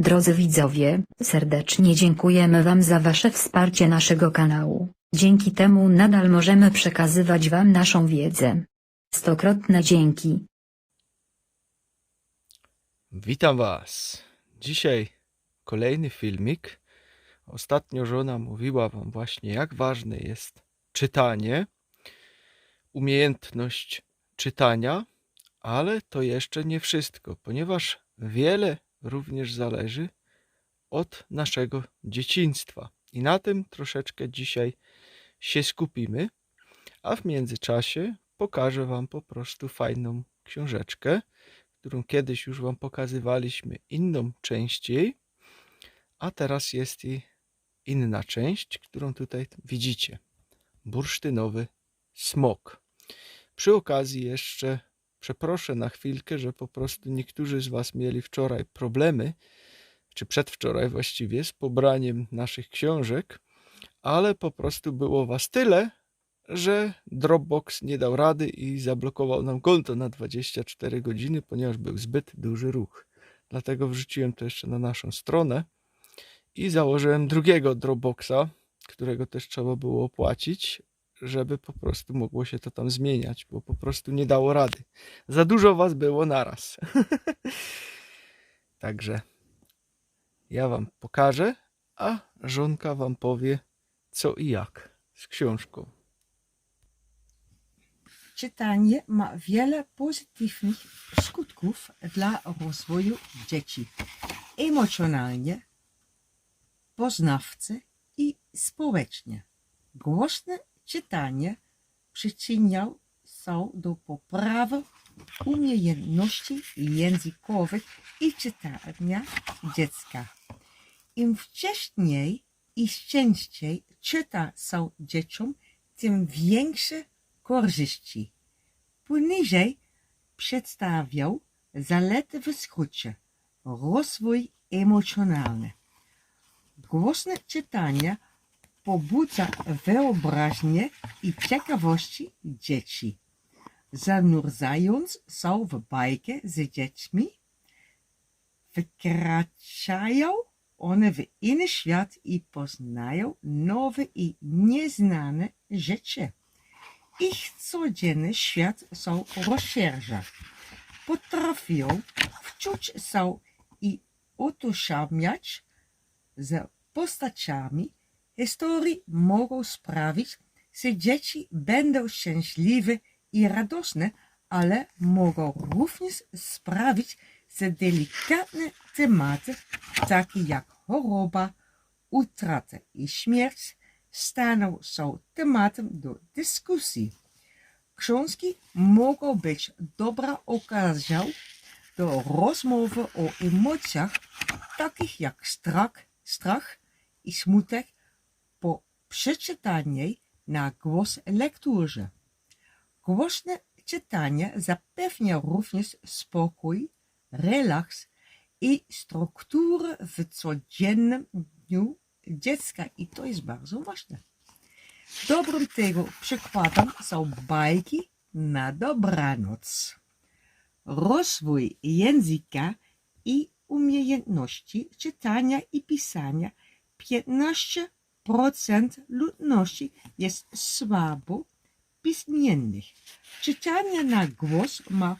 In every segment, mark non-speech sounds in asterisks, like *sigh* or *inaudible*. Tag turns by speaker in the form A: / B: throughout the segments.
A: Drodzy widzowie, serdecznie dziękujemy Wam za Wasze wsparcie naszego kanału. Dzięki temu nadal możemy przekazywać Wam naszą wiedzę. Stokrotne dzięki.
B: Witam Was. Dzisiaj kolejny filmik. Ostatnio żona mówiła Wam właśnie, jak ważne jest czytanie, umiejętność czytania, ale to jeszcze nie wszystko, ponieważ wiele również zależy od naszego dzieciństwa. I na tym troszeczkę dzisiaj się skupimy, a w międzyczasie pokażę Wam po prostu fajną książeczkę którą kiedyś już Wam pokazywaliśmy inną częściej, a teraz jest i inna część, którą tutaj widzicie. Bursztynowy smok. Przy okazji jeszcze przeproszę na chwilkę, że po prostu niektórzy z Was mieli wczoraj problemy, czy przedwczoraj właściwie, z pobraniem naszych książek, ale po prostu było Was tyle, że Dropbox nie dał rady i zablokował nam konto na 24 godziny, ponieważ był zbyt duży ruch. Dlatego wrzuciłem to jeszcze na naszą stronę i założyłem drugiego Dropboxa, którego też trzeba było opłacić, żeby po prostu mogło się to tam zmieniać, bo po prostu nie dało rady. Za dużo was było naraz. *laughs* Także ja wam pokażę, a żonka wam powie co i jak z książką.
C: Czytanie ma wiele pozytywnych skutków dla rozwoju dzieci. Emocjonalnie, poznawcy i społecznie. Głośne czytanie przyczynia się do poprawy umiejętności językowych i czytania dziecka. Im wcześniej i częściej czyta się dzieciom, tym większe korzyści. Poniżej przedstawiał zalety w skrócie. Rozwój emocjonalny. Głośne czytanie pobudza wyobraźnię i ciekawości dzieci. Zanurzając się w bajkę z dziećmi, wykraczają one w inny świat i poznają nowe i nieznane rzeczy. Ich codzienny świat się rozszerza. Potrafią wczuć się i utożsamiać z postaciami historii mogą sprawić, że dzieci będą szczęśliwe i radosne, ale mogą również sprawić, że delikatne tematy, takie jak choroba, utrata i śmierć, staną się tematem do dyskusji. Książki mogą być dobrą okazją do rozmowy o emocjach, takich jak strach, strach i smutek przeczytanej na głos lekturze. Głośne czytanie zapewnia również spokój, relaks i strukturę w codziennym dniu dziecka i to jest bardzo ważne. Dobrym tego przykładem są bajki na dobranoc. Rozwój języka i umiejętności czytania i pisania 15% ludności jest słabo pismiennych. Czytanie na głos ma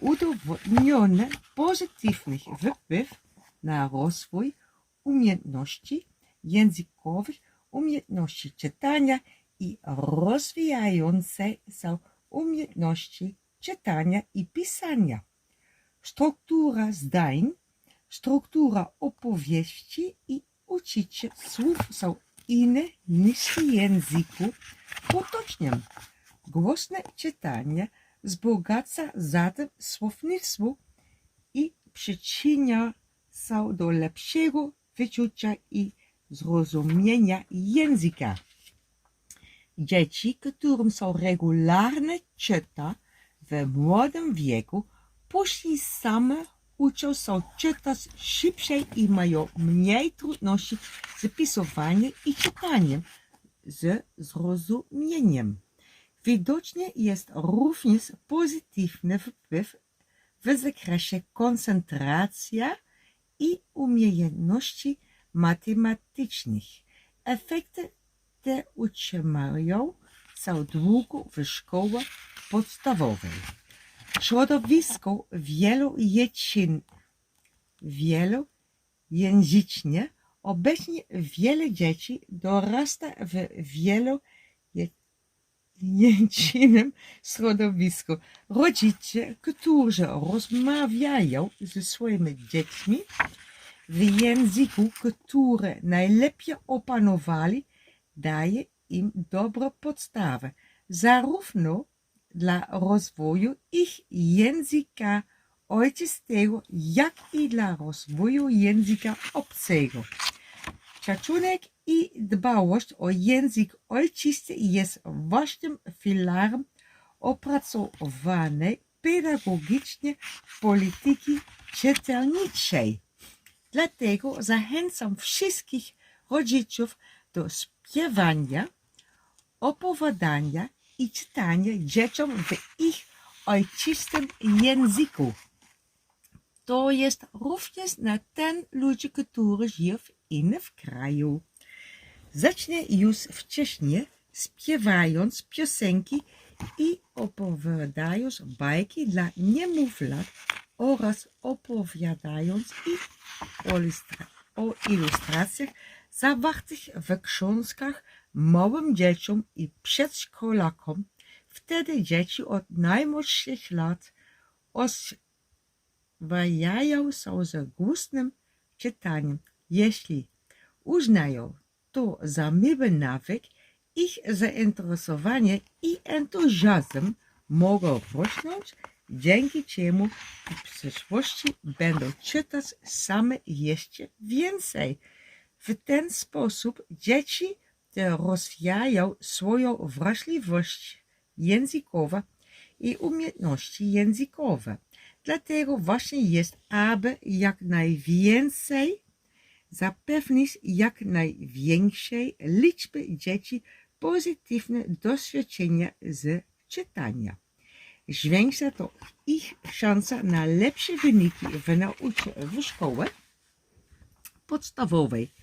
C: udowodniony pozytywny wpływ na rozwój umiejętności językowych, umiejętności czytania i rozwijające się umiejętności czytania i pisania. Struktura zdań, struktura opowieści i uczucie słów są inne niż języku potocznym. Głośne czytanie wzbogaca zatem słownictwo i przyczynia się do lepszego wyczucia i zrozumienia języka. Dzieci, którym są regularne czyta w młodym wieku, później same uczą się czytać szybciej i mają mniej trudności z pisowaniem i czytaniem, z zrozumieniem. Widocznie jest również pozytywny wpływ w zakresie koncentracja i umiejętności matematycznych. Efekty te utrzymają co długo w szkołach podstawowej. Środowisko wielojęzyczne, wielojęzyczne obecnie wiele dzieci dorasta w wielojęzycznym środowisku. Rodzice, którzy rozmawiają ze swoimi dziećmi w języku, który najlepiej opanowali, daje im dobrą podstawę, zarówno dla rozwoju ich języka ojczystego, jak i dla rozwoju języka obcego. Szacunek i dbałość o język ojczysty jest ważnym filarem opracowanej pedagogicznie polityki czytelniczej. Dlatego zachęcam wszystkich rodziców do śpiewania, opowiadania i czytania dzieciom w ich ojczystym języku. To jest również na ten ludzi, którzy żyją w innym kraju. Zacznę już wcześniej, śpiewając piosenki i opowiadając bajki dla niemowląt oraz opowiadając ich o, o ilustracjach zawartych w książkach małym dzieciom i przedszkolakom. Wtedy dzieci od najmłodszych lat oswajają się z gustnym czytaniem. Jeśli uznają to za miły nawyk, ich zainteresowanie i entuzjazm mogą rosnąć, dzięki czemu w przyszłości będą czytać same jeszcze więcej. W ten sposób dzieci te rozwijają swoją wrażliwość językową i umiejętności językowe. Dlatego właśnie jest, aby jak najwięcej zapewnić jak największej liczby dzieci pozytywne doświadczenia z czytania. Zwiększa to ich szansa na lepsze wyniki w nauce w szkole podstawowej.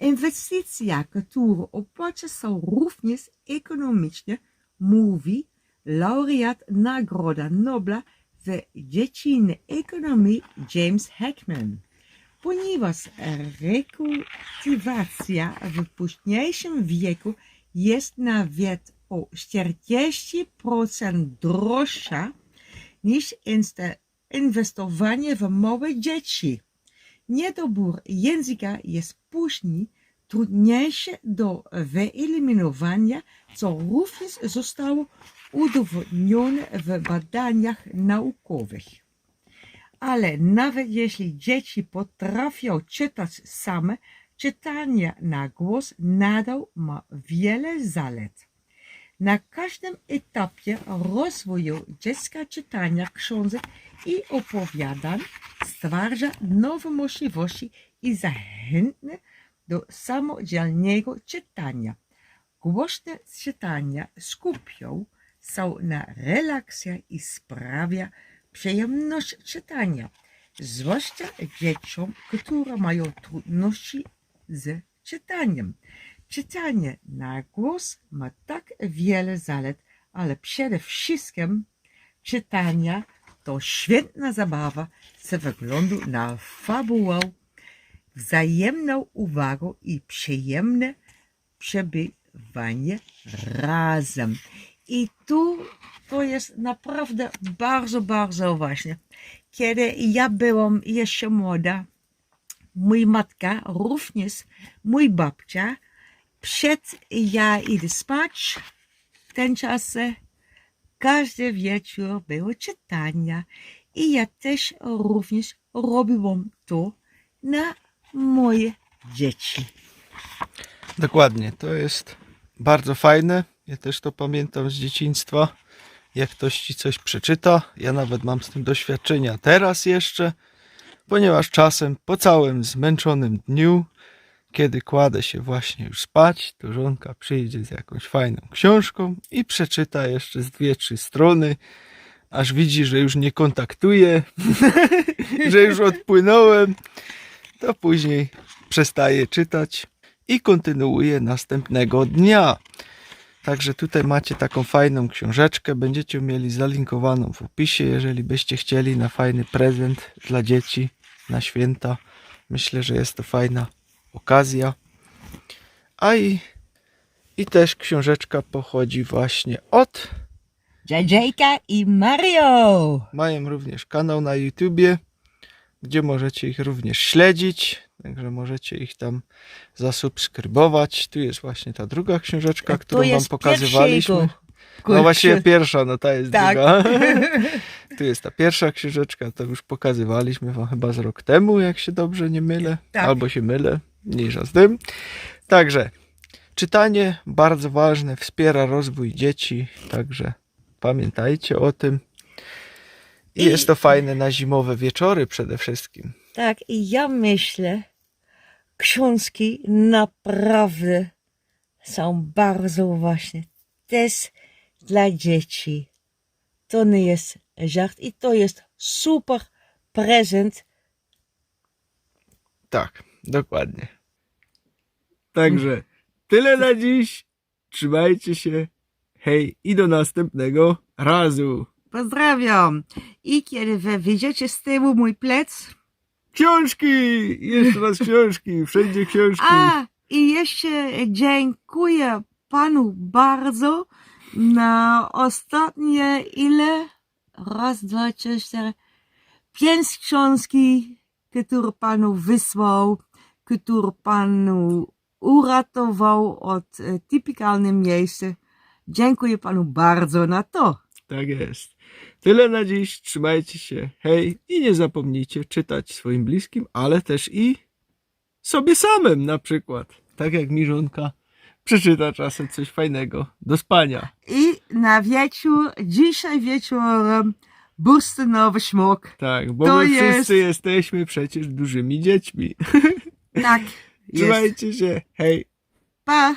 C: Inwestycja, która opłaca również ekonomicznie, mówi laureat Nagroda Nobla w dziedzinie ekonomii James Heckman. Ponieważ rekultywacja w późniejszym wieku jest nawet o 40% droższa niż inwestowanie w małe dzieci. Niedobór języka jest później trudniejszy do wyeliminowania, co również zostało udowodnione w badaniach naukowych. Ale nawet jeśli dzieci potrafią czytać same, czytanie na głos nadal ma wiele zalet. Na każdym etapie rozwoju dziecka czytania książek i opowiadań stwarza nowe możliwości i zachętne do samodzielnego czytania. Głośne czytania skupią się na relaksie i sprawia przyjemność czytania, zwłaszcza dzieciom, które mają trudności z czytaniem. Czytanie na głos ma tak wiele zalet, ale przede wszystkim czytania to świetna zabawa ze względu na fabułę, wzajemną uwagę i przyjemne przebywanie razem. I tu to jest naprawdę bardzo, bardzo ważne. Kiedy ja byłam jeszcze młoda, mój matka, również mój babcia, przed ja idę spać, w ten czas e, każdy wieczór było czytania i ja też również robiłam to na moje dzieci.
B: Dokładnie, to jest bardzo fajne. Ja też to pamiętam z dzieciństwa. Jak ktoś ci coś przeczyta, ja nawet mam z tym doświadczenia teraz jeszcze, ponieważ czasem po całym zmęczonym dniu, kiedy kładę się właśnie już spać, to żonka przyjdzie z jakąś fajną książką i przeczyta jeszcze z dwie, trzy strony, aż widzi, że już nie kontaktuje, *laughs* że już odpłynąłem. to później przestaje czytać i kontynuuje następnego dnia. Także tutaj macie taką fajną książeczkę. Będziecie mieli zalinkowaną w opisie, jeżeli byście chcieli na fajny prezent dla dzieci na święta. Myślę, że jest to fajna okazja. A i, i też książeczka pochodzi właśnie od.
C: JJka i Mario.
B: Mają również kanał na YouTubie, gdzie możecie ich również śledzić. Także możecie ich tam zasubskrybować. Tu jest właśnie ta druga książeczka, którą wam pokazywaliśmy. No właśnie pierwsza, no ta jest
C: Tak.
B: druga. *laughs* tu jest ta pierwsza książeczka, to już pokazywaliśmy wam chyba z rok temu, jak się dobrze nie mylę.
C: Tak.
B: Albo się mylę, mniejsza z tym. Także czytanie bardzo ważne, wspiera rozwój dzieci, także pamiętajcie o tym. I
C: I-
B: jest to fajne na zimowe wieczory przede wszystkim.
C: Tak, i ja myślę, książki naprawdę są bardzo właśnie też dla dzieci. To nie jest żart i to jest super prezent.
B: Tak, dokładnie. Także tyle na dziś. Trzymajcie się. Hej i do następnego razu.
C: Pozdrawiam. I kiedy wy widzicie z tyłu mój plec,
B: Książki! Jeszcze raz książki. Wszędzie książki.
C: A, i jeszcze dziękuję panu bardzo na ostatnie ile? Raz, dwa, trzy, cztery, pięć książki, które panu wysłał, które panu uratował od e, typikalnym miejsca. Dziękuję panu bardzo na to.
B: Tak jest. Tyle na dziś. Trzymajcie się. Hej i nie zapomnijcie czytać swoim bliskim, ale też i sobie samym na przykład. Tak jak mi żonka przeczyta czasem coś fajnego do spania.
C: I na wieczór, dzisiaj wieczorem, bursztynowy smok.
B: Tak, bo
C: To
B: my
C: jest-
B: wszyscy jesteśmy przecież dużymi dziećmi. *laughs*
C: Tak.
B: Trzymajcie się. Hej.
C: Pa!